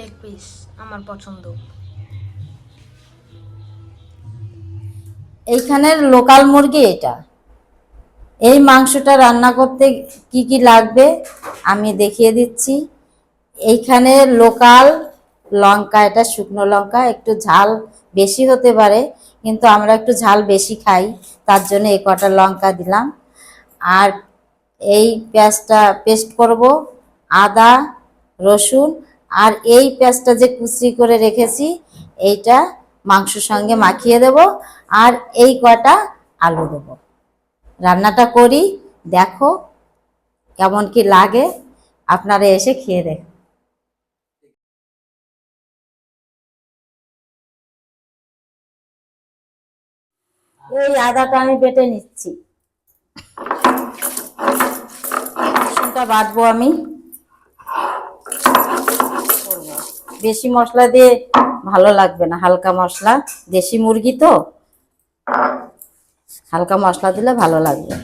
Leg piece আমার পছন্দ। এইখানের লোকাল মুরগি এটা। এই মাংসটা রান্না করতে কি কি লাগবে আমি দেখিয়ে দিচ্ছি। এইখানে লোকাল লঙ্কা, এটা শুকনো লঙ্কা, একটু ঝাল বেশি হতে পারে, কিন্তু আমরা একটু ঝাল বেশি খাই, তার জন্য এই কটা লঙ্কা দিলাম। আর এই পেঁয়াজটা পেস্ট করব, আদা, রসুন আর এই পেঁয়াজটা যে কুচি করে রেখেছি, এইটা মাংসর সঙ্গে মাখিয়ে দেব আর এই কটা আলু দেব। রান্নাটা করি, দেখো কেমন কি লাগে, আপনারা এসে খেয়ে দেখ এই আদাটা আমি বেটে নিচ্ছি। বাটবো আমি করব। বেশি মশলা দিয়ে ভালো লাগবে না, হালকা মশলা। দেশি মুরগি তো, হালকা মশলা দিলে ভালো লাগবে।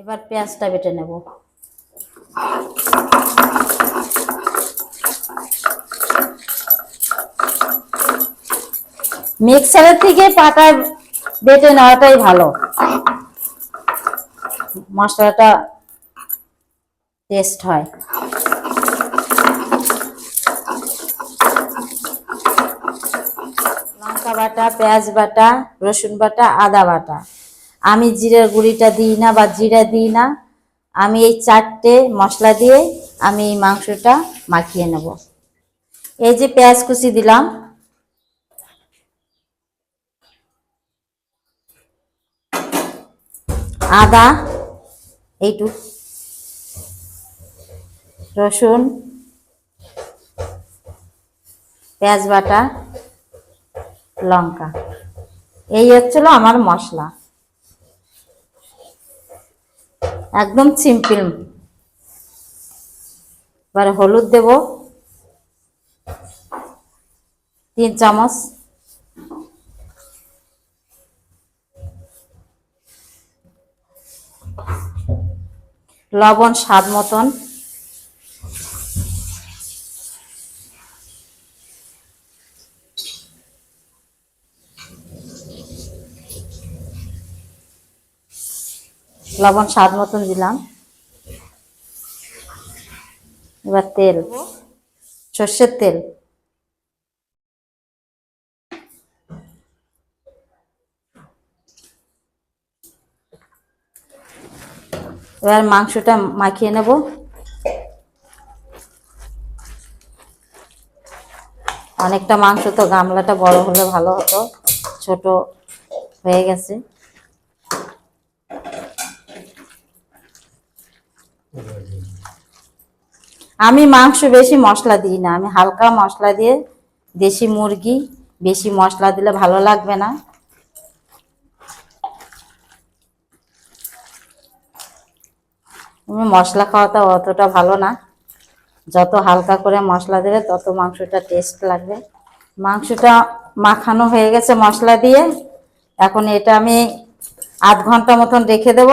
এবার পেঁয়াজটা বেটে নেব। মিক্সারের থেকে পাটা বেটে নেওয়াটাই ভালো। মশলাটা টেস্ট হয়। লঙ্কা বাটা, পেঁয়াজ বাটা, রসুন বাটা, আদা বাটা। আমি জিরের গুঁড়িটা দিই না বা জিরা দিই না। আমি এই চারটে মশলা দিয়ে আমি এই মাংসটা মাখিয়ে নেব। এই যে পেঁয়াজ কুচি দিলাম আদা এইটুক রসুন, পেঁয়াজ বাটা, লঙ্কা। এই হচ্ছিল আমার মশলা। একদম সিম্পল। এবার হলুদ দেব। তিন চামচ। লবণ স্বাদ মতন। লবণ স্বাদ মতন দিলাম। এবার তেল সর্ষের তেল। এবার মাংসটা মাখিয়ে নেব। অনেকটা মাংস তো গামলাটা বড় হলে ভালো হতো, ছোট হয়ে গেছে। আমি মাংস বেশি মশলা দিই না, আমি হালকা মশলা দিয়ে দেশি মুরগি বেশি মশলা দিলে ভালো লাগবে না। মশলা খাওয়াটা অতটা ভালো না। যত হালকা করে মশলা দেবে, তত মাংসটা টেস্ট লাগবে। মাংসটা মাখানো হয়ে গেছে মশলা দিয়ে। এখন এটা আমি আধ ঘণ্টা মতন রেখে দেব।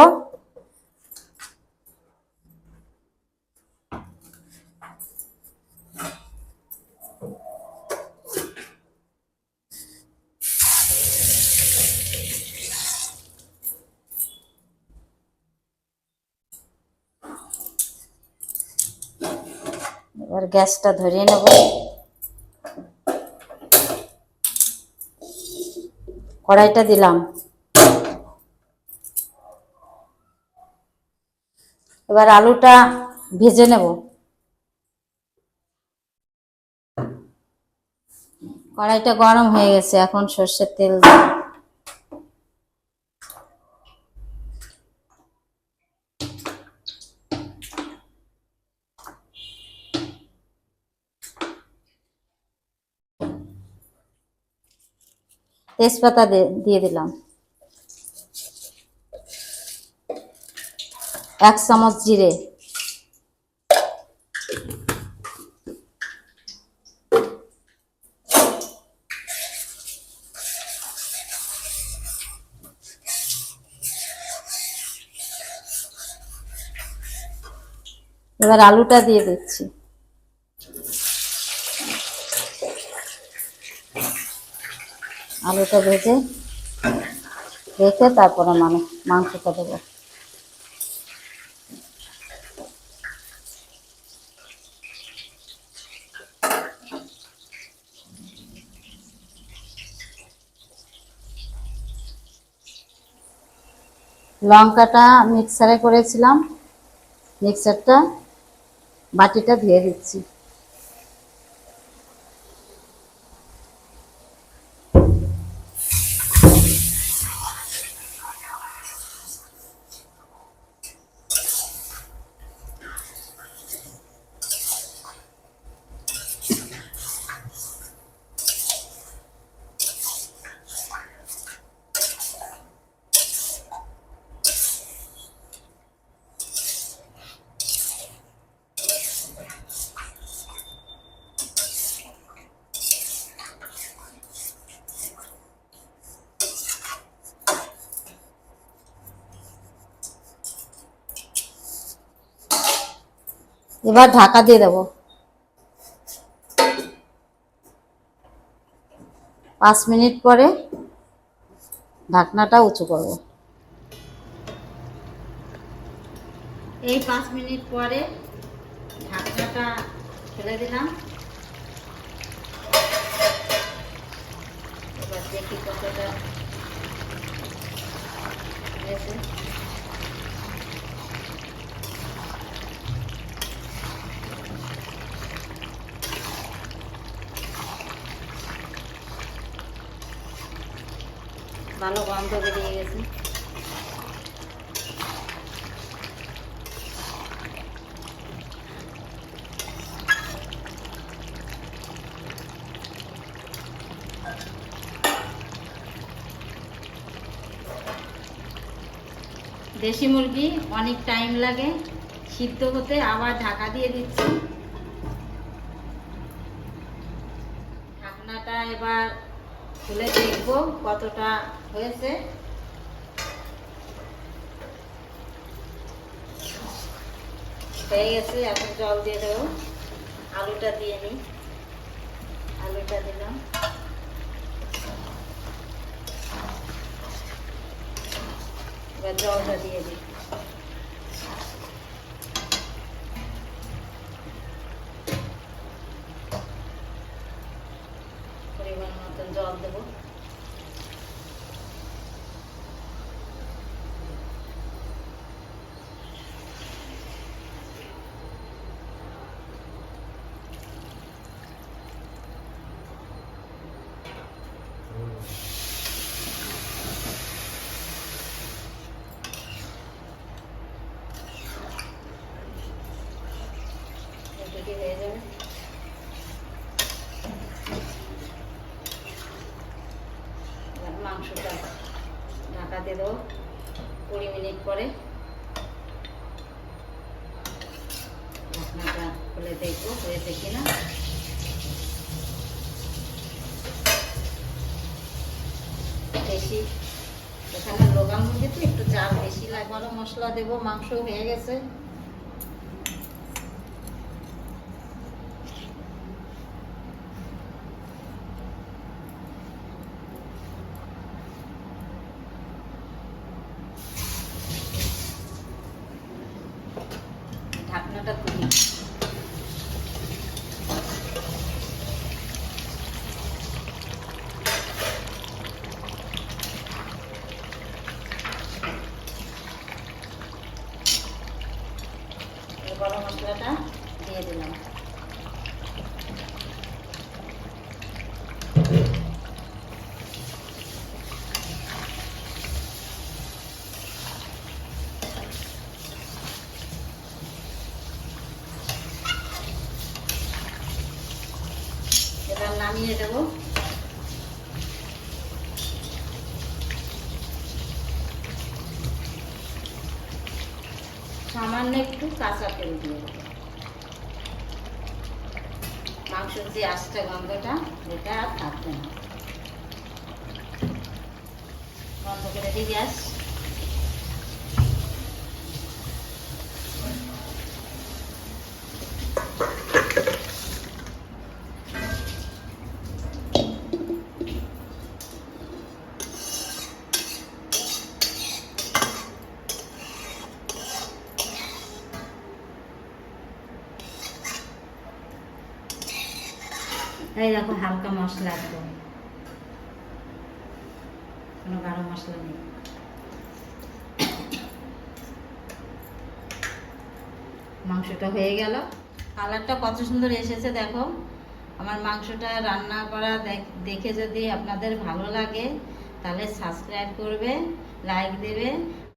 এবার গ্যাসটা ধরিয়ে নেব। কড়াইটা দিলাম। এবার আলুটা ভেজে নেব। কড়াইটা গরম হয়ে গেছে, এখন সর্ষের তেল দেব তেজপাতা দিয়ে দিলাম। এক চামচ জিরে। এবার আলুটা দিয়ে দিচ্ছি। আলুটা ভেজে রেখে তারপরে মানে মাংসটা দেবো। লঙ্কাটা মিক্সারে করেছিলাম মিক্সারটা বাটিটা ধুয়ে দিচ্ছি। এবার ঢাকা দিয়ে দেবো। পাঁচ মিনিট পরে ঢাকনাটা উঁচু করব। এই পাঁচ মিনিট পরে ঢাকনাটা ফেলে দিলাম এবার দেখি কতটা হয়েছে ভালো গন্ধ বেরিয়ে গেছে। দেশি মুরগি, অনেক টাইম লাগে। সিদ্ধ হতে আবার ঢাকা দিয়ে দিচ্ছি। ঢাকনাটা এবার খুলে দেখব কতটা হয়েছে। হয়ে গেছে, এখন জল দিয়ে দেবো। আলুটা দিয়ে নিই। আলুটা দিলাম। এবার জলটা দিয়ে দিই পরিমাণ মতন জল দেবো এটুকু হয়ে যাবে এবার মাংসটা ঢাকা দিয়ে দেবো কুড়ি মিনিট পরে ঢাকনাটা খুলে দেখব হয়েছে কিনা বেশি এখানে লোকাল মুরগি একটু চাল বেশি লাগে গরম মশলা দেবো, মাংস হয়ে গেছে। মশলাটা দিয়ে দিলাম। নামিয়ে দেবো। সামান্য একটু কাঁচা তেল দিয়ে দেবো। মাংসের যে আস্তে গন্ধটা, এটা আর থাকবে না। বন্ধ করে দিই গ্যাস এই দেখো হালকা মশলা একদম কোনো গাঢ় মশলা নেই। মাংসটা হয়ে গেল। কালারটা কত সুন্দর এসেছে দেখো। আমার মাংসটা রান্না করা দেখ- যদি আপনাদের ভালো লাগে, তাহলে সাবস্ক্রাইব করবে, লাইক দেবে